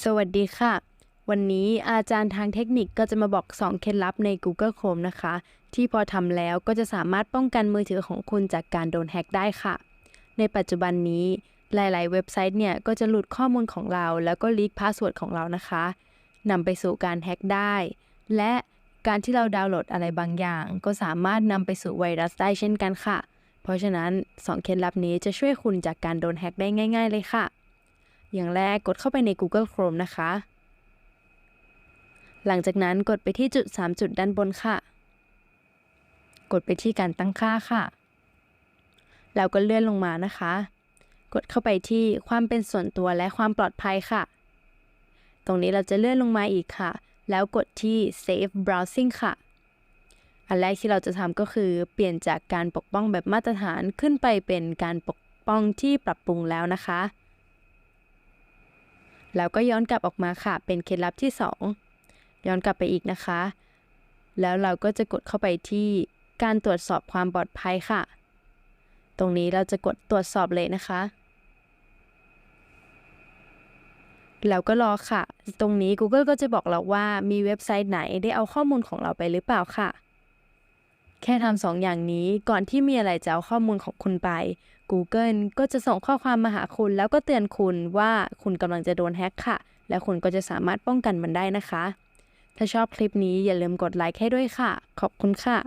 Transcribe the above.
สวัสดีค่ะ วันนี้อาจารย์ทางเทคนิคก็จะมาบอก 2 เคล็ดลับใน Google Chrome นะคะ ที่พอทำแล้วก็จะสามารถป้องกันมือถือของคุณจากการโดนแฮ็กได้ค่ะ ในปัจจุบันนี้ หลาย ๆ เว็บไซต์เนี่ย ก็จะหลุดข้อมูลของเรา แล้วก็ลีกพาสเวิร์ดของเรานะคะนำไปสู่การแฮ็กได้ และการที่เราดาวน์โหลดอะไรบางอย่าง ก็สามารถนำไปสู่ไวรัสได้เช่นกันค่ะ เพราะฉะนั้น 2 เคล็ดลับนี้จะช่วยคุณจากการโดนแฮ็กได้ง่าย ๆ เลยค่ะ อย่างแรกกดเข้าไปใน Google Chrome นะคะ หลังจากนั้นกดไปที่จุด 3 จุดด้านบนค่ะ กดไปที่การตั้งค่าค่ะแล้วก็เลื่อนลงมานะคะ กดเข้าไปที่ความเป็นส่วนตัวและความปลอดภัยค่ะ ตรงนี้เราจะเลื่อนลงมาอีกค่ะ แล้วกดที่ Save Browsing ค่ะ อันแรกที่เราจะทำก็คือ เปลี่ยนจากการปกป้องแบบมาตรฐานขึ้นไปเป็นการปกป้องที่ปรับปรุงแล้วนะคะ แล้วก็ย้อนกลับออกมาค่ะ เป็นเคล็ดลับที่ 2 ย้อนกลับไปอีกนะคะ แล้วเราก็จะกดเข้าไปที่การตรวจสอบความปลอดภัยค่ะ ตรงนี้เราจะกดตรวจสอบเลยนะคะ แล้วก็รอค่ะ ตรงนี้ Google ก็จะบอกเราว่ามีเว็บไซต์ไหนได้เอาข้อมูลของเราไปหรือเปล่าค่ะ แค่ทำสองอย่างนี้ก่อนที่มีอะไรจะเอาข้อมูลของคุณไป Google ก็จะส่งข้อความมาหาคุณ แล้วก็เตือนคุณว่าคุณกำลังจะโดนแฮ็กค่ะ และคุณก็จะสามารถป้องกันมันได้นะคะ ถ้าชอบคลิปนี้อย่าลืมกดไลค์ให้ด้วยค่ะ ขอบคุณค่ะ